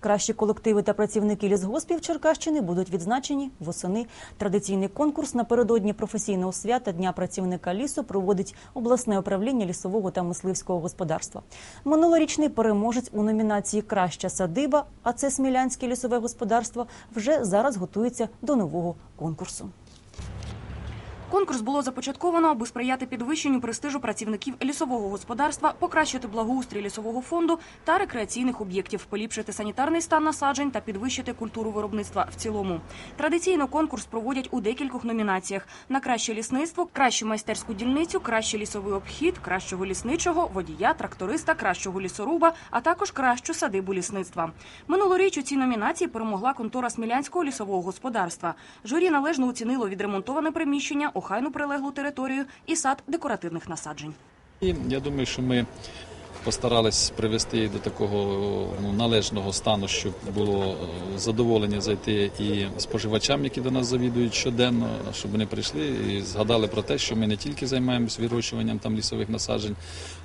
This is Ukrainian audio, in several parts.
Кращі колективи та працівники лісгоспів Черкащини будуть відзначені восени. Традиційний конкурс напередодні професійного свята Дня працівника лісу проводить обласне управління лісового та мисливського господарства. Минулорічний переможець у номінації Краща садиба, а це Смілянське лісове господарство, вже зараз готується до нового конкурсу. Конкурс було започатковано, аби сприяти підвищенню престижу працівників лісового господарства, покращити благоустрій лісового фонду та рекреаційних об'єктів, поліпшити санітарний стан насаджень та підвищити культуру виробництва в цілому. Традиційно конкурс проводять у декількох номінаціях: на краще лісництво, кращу майстерську дільницю, кращий лісовий обхід, кращого лісничого, водія, тракториста, кращого лісоруба, а також кращу садибу лісництва. Минулоріч у цій номінації перемогла контора Смілянського лісового господарства. Журі належно оцінило відремонтоване приміщення, охайну прилеглу територію і сад декоративних насаджень. Я думаю, що ми постарались привести їх до такого ну, належного стану, щоб було е, задоволення зайти і споживачам, які до нас завідують щоденно, щоб вони прийшли і згадали про те, що ми не тільки займаємось вирощуванням там лісових насаджень,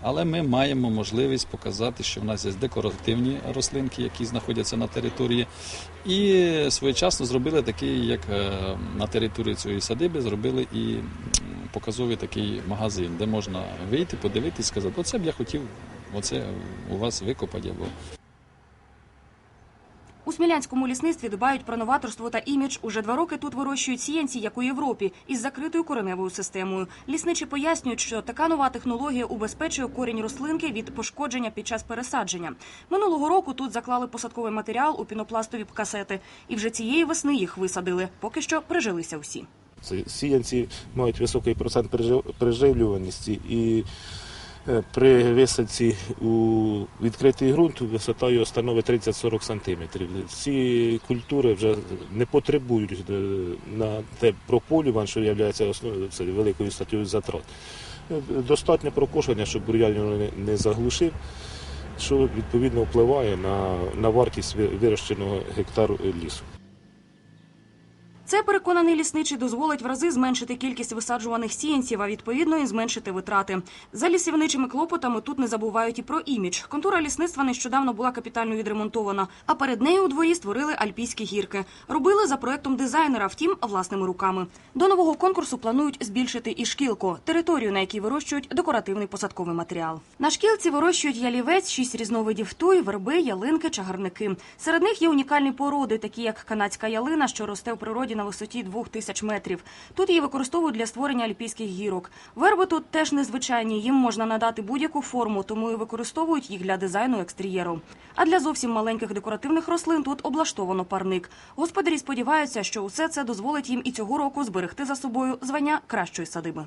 але ми маємо можливість показати, що в нас є декоративні рослинки, які знаходяться на території, і своєчасно зробили такий, як е, на території цієї садиби, зробили і показовий такий магазин, де можна вийти, подивитись, сказати, оце б я хотів, оце у вас викопати або У Смілянському лісництві дбають про новаторство та імідж. Уже два роки тут вирощують сіянці, як у Європі, із закритою кореневою системою. Лісничі пояснюють, що така нова технологія убезпечує корінь рослинки від пошкодження під час пересадження. Минулого року тут заклали посадковий матеріал у пінопластові касети, і вже цієї весни їх висадили. Поки що прижилися всі. Сіянці мають високий процент прижив- приживлюваності і при висадці у відкритий ґрунт висота його становить 30-40 см. Ці культури вже не потребують е, на те прополювань, що є основою великою статтєю затрат. Е, Достатньо прокошення, щоб бур'ян його не заглушив, що відповідно впливає на, на вартість вирощеного гектару лісу. Це переконаний лісничий дозволить в рази зменшити кількість висаджуваних сіянців, а відповідно і зменшити витрати. За лісівничими клопотами тут не забувають і про імідж. Контура лісництва нещодавно була капітально відремонтована, а перед нею у дворі створили альпійські гірки. Робили за проектом дизайнера, втім власними руками. До нового конкурсу планують збільшити і шкілку територію, на якій вирощують декоративний посадковий матеріал. На шкілці вирощують ялівець, шість різновидів туй, верби, ялинки, чагарники. Серед них є унікальні породи, такі як канадська ялина, що росте у природі на висоті двох тисяч метрів. Тут її використовують для створення альпійських гірок. Верби тут теж незвичайні. Їм можна надати будь-яку форму, тому і використовують їх для дизайну екстер'єру. А для зовсім маленьких декоративних рослин тут облаштовано парник. Господарі сподіваються, що усе це дозволить їм і цього року зберегти за собою звання кращої садиби.